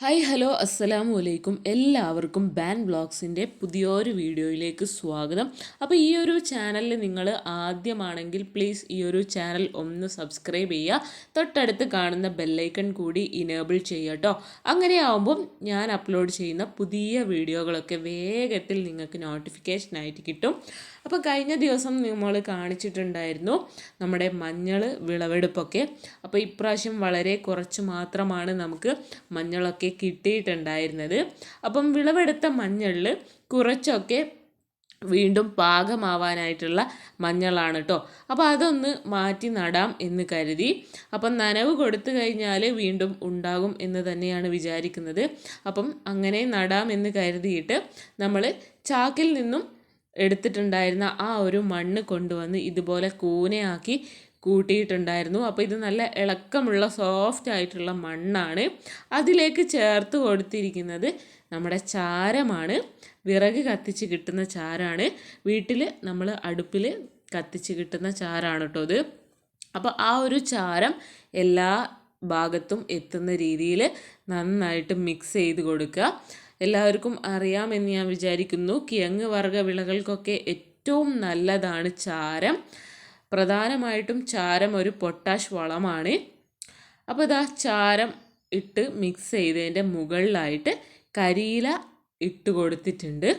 Hi hello അസ്സലാമു അലൈക്കും എല്ലാവർക്കും ബാൻ ബ്ലോഗ്സിന്റെ പുതിയൊരു വീഡിയോയിലേക്ക് സ്വാഗതം. അപ്പോൾ ഈ ഒരു ചാനലിൽ നിങ്ങൾ ആദ്യമാണെങ്കിൽ പ്ലീസ് ഈ ഒരു ചാനൽ ഒന്ന് സബ്സ്ക്രൈബ് ചെയ്യുക. തൊട്ടടുത്ത് കാണുന്ന ബെല്ലൈക്കൺ കൂടി ഇനേബിൾ ചെയ്യുക കേട്ടോ. അങ്ങനെ ആവുമ്പം ഞാൻ അപ്ലോഡ് ചെയ്യുന്ന പുതിയ വീഡിയോകളൊക്കെ വേഗത്തിൽ നിങ്ങൾക്ക് നോട്ടിഫിക്കേഷനായിട്ട് കിട്ടും. അപ്പോൾ കഴിഞ്ഞ ദിവസം നമ്മൾ കാണിച്ചിട്ടുണ്ടായിരുന്നു നമ്മുടെ മഞ്ഞൾ വിളവെടുപ്പൊക്കെ. അപ്പോൾ ഇപ്രാവശ്യം വളരെ കുറച്ച് മാത്രമാണ് നമുക്ക് മഞ്ഞളൊക്കെ കിട്ടിയിട്ടുണ്ടായിരുന്നത്. അപ്പം വിളവെടുത്ത മഞ്ഞളിൽ കുറച്ചൊക്കെ വീണ്ടും പാകമാവാനായിട്ടുള്ള മഞ്ഞളാണ് കേട്ടോ അപ്പോൾ അതൊന്ന് മാറ്റി നടാം എന്ന് കരുതി. അപ്പം നനവ് കൊടുത്തു കഴിഞ്ഞാൽ വീണ്ടും ഉണ്ടാകും എന്ന് തന്നെയാണ് വിചാരിക്കുന്നത്. അപ്പം അങ്ങനെ നടാം എന്ന് കരുതിയിട്ട് നമ്മൾ ചാക്കിൽ നിന്നും എടുത്തിട്ടുണ്ടായിരുന്ന ആ ഒരു മണ്ണ് കൊണ്ടുവന്ന് ഇതുപോലെ കൂനയാക്കി കൂട്ടിയിട്ടുണ്ടായിരുന്നു. അപ്പോൾ ഇത് നല്ല ഇളക്കമുള്ള സോഫ്റ്റ് ആയിട്ടുള്ള മണ്ണാണ്. അതിലേക്ക് ചേർത്ത് കൊടുത്തിരിക്കുന്നത് നമ്മുടെ ചാരമാണ്. വിറക് കത്തിച്ച് കിട്ടുന്ന ചാരാണ്. വീട്ടിൽ നമ്മൾ അടുപ്പിൽ കത്തിച്ച് കിട്ടുന്ന ചാരാണ് കേട്ടോ അത് അപ്പോൾ ആ ഒരു ചാരം എല്ലാ ഭാഗത്തും എത്തുന്ന രീതിയിൽ നന്നായിട്ട് മിക്സ് ചെയ്ത് കൊടുക്കുക. എല്ലാവർക്കും അറിയാമെന്ന് ഞാൻ വിചാരിക്കുന്നു. കിഴങ്ങ് വർഗ വിളകൾക്കൊക്കെ ഏറ്റവും നല്ലതാണ് ചാരം. പ്രധാനമായിട്ടും ചാരം ഒരു പൊട്ടാഷ് വളമാണ്. അപ്പോൾ ഇതാ ചാരം ഇട്ട് മിക്സ് ചെയ്തതിന്റെ മുകളിലായിട്ട് കരിയില ഇട്ട് കൊടുത്തിട്ടുണ്ട്.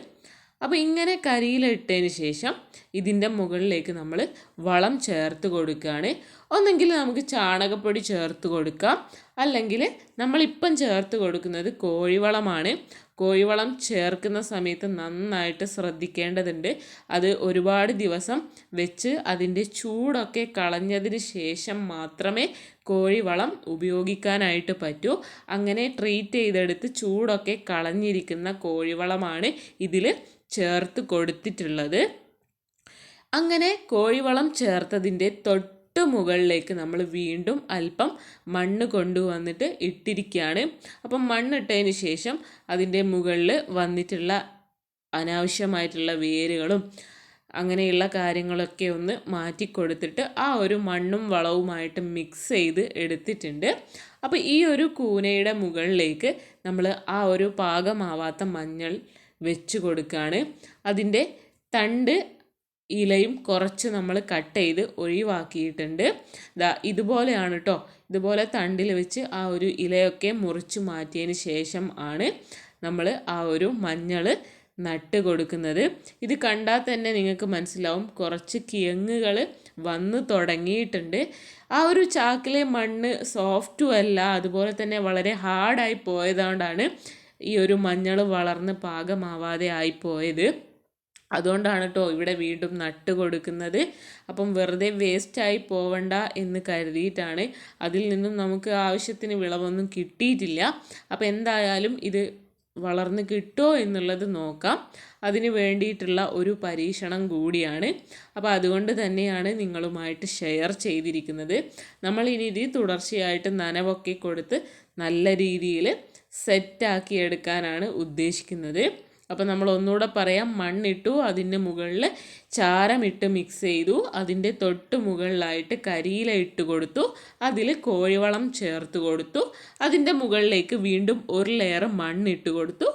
അപ്പോൾ ഇങ്ങനെ കരിയില ഇട്ടതിന് ശേഷം ഇതിന്റെ മുകളിലേക്ക് നമ്മൾ വളം ചേർത്ത് കൊടുക്കുകയാണ്. ഒന്നെങ്കിൽ നമുക്ക് ചാണകപ്പൊടി ചേർത്ത് കൊടുക്കാം. അല്ലെങ്കിൽ നമ്മളിപ്പം ചേർത്ത് കൊടുക്കുന്നത് കോഴിവളമാണ്. കോഴിവളം ചേർക്കുന്ന സമയത്ത് നന്നായിട്ട് ശ്രദ്ധിക്കേണ്ടതുണ്ട്. അത് ഒരുപാട് ദിവസം വെച്ച് അതിന്റെ ചൂടൊക്കെ കളഞ്ഞതിന് ശേഷം മാത്രമേ കോഴിവളം ഉപയോഗിക്കാനായിട്ട് പറ്റൂ. അങ്ങനെ ട്രീറ്റ് ചെയ്തെടുത്ത് ചൂടൊക്കെ കളഞ്ഞിരിക്കുന്ന കോഴിവളമാണ് ഇതിൽ ചേർത്ത് കൊടുത്തിട്ടുള്ളത്. അങ്ങനെ കോഴിവളം ചേർത്തതിന്റെ തൊട്ട് മുകളിലേക്ക് നമ്മൾ വീണ്ടും അല്പം മണ്ണ് കൊണ്ടുവന്നിട്ട് ഇട്ടിരിക്കുകയാണ്. അപ്പം മണ്ണിട്ടതിന് ശേഷം അതിന്റെ മുകളിൽ വന്നിട്ടുള്ള അനാവശ്യമായിട്ടുള്ള വേരുകളും അങ്ങനെയുള്ള കാര്യങ്ങളൊക്കെ ഒന്ന് മാറ്റി കൊടുത്തിട്ട് ആ ഒരു മണ്ണും വളവുമായിട്ട് മിക്സ് ചെയ്ത് എടുത്തിട്ടുണ്ട്. അപ്പോൾ ഈ ഒരു കൂനയുടെ മുകളിലേക്ക് നമ്മൾ ആ ഒരു പാകമാവാത്ത മഞ്ഞൾ വെച്ച് കൊടുക്കുകയാണ്. അതിന്റെ തണ്ട് ഇലയും കുറച്ച് നമ്മൾ കട്ട് ചെയ്ത് ഒഴിവാക്കിയിട്ടുണ്ട്. ദാ ഇതുപോലെയാണ് കേട്ടോ ഇതുപോലെ തണ്ടിൽ വെച്ച് ആ ഒരു ഇലയൊക്കെ മുറിച്ച് മാറ്റിയതിന് ശേഷം ആണ് നമ്മൾ ആ ഒരു മഞ്ഞൾ നട്ട് കൊടുക്കുന്നത്. ഇത് കണ്ടാൽ തന്നെ നിങ്ങൾക്ക് മനസ്സിലാവും. കുറച്ച് കിഴങ്ങുകൾ വന്ന് തുടങ്ങിയിട്ടുണ്ട്. ആ ഒരു ചാക്കിലെ മണ്ണ് സോഫ്റ്റും അല്ല അതുപോലെ തന്നെ വളരെ ഹാർഡായി പോയതുകൊണ്ടാണ് ഈ ഒരു മഞ്ഞൾ വളർന്ന് പാകമാവാതെ ആയിപ്പോയത് അതുകൊണ്ടാണ് കേട്ടോ ഇവിടെ വീണ്ടും നട്ട് കൊടുക്കുന്നത്. അപ്പം വെറുതെ വേസ്റ്റായി പോവണ്ട എന്ന് കരുതിയിട്ടാണ്. അതിൽ നിന്നും നമുക്ക് ആവശ്യത്തിന് വിളവൊന്നും കിട്ടിയിട്ടില്ല. അപ്പോൾ എന്തായാലും ഇത് വളർന്ന് കിട്ടുമോ എന്നുള്ളത് നോക്കാം. അതിന് വേണ്ടിയിട്ടുള്ള ഒരു പരീക്ഷണം കൂടിയാണ്. അപ്പോൾ അതുകൊണ്ട് തന്നെയാണ് നിങ്ങളുമായിട്ട് ഷെയർ ചെയ്തിരിക്കുന്നത്. നമ്മൾ ഇനി ഇത് തുടർച്ചയായിട്ട് നനവൊക്കെ കൊടുത്ത് നല്ല രീതിയിൽ സെറ്റാക്കി എടുക്കാനാണ് ഉദ്ദേശിക്കുന്നത്. അപ്പോൾ നമ്മൾ ഒന്നുകൂടെ പറയാം. മണ്ണിട്ടു അതിന്റെ മുകളിൽ ചാരമിട്ട് മിക്സ് ചെയ്തു. അതിന്റെ തൊട്ട് മുകളിലായിട്ട് കരിയില ഇട്ട് കൊടുത്തു. അതിൽ കോഴിവളം ചേർത്ത് കൊടുത്തു. അതിന്റെ മുകളിലേക്ക് വീണ്ടും ഒരു ലെയർ മണ്ണിട്ട് കൊടുത്തു.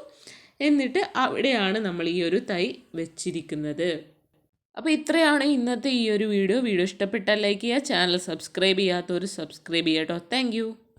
എന്നിട്ട് അവിടെയാണ് നമ്മൾ ഈ ഒരു തൈ വെച്ചിരിക്കുന്നത്. അപ്പോൾ ഇത്രയാണ് ഇന്നത്തെ ഈ ഒരു വീഡിയോ. വീഡിയോ ഇഷ്ടപ്പെട്ടാൽ ലൈക്ക് ചെയ്യുക. ചാനൽ സബ്സ്ക്രൈബ് ചെയ്യാത്തവർ സബ്സ്ക്രൈബ് ചെയ്യാം കേട്ടോ. താങ്ക്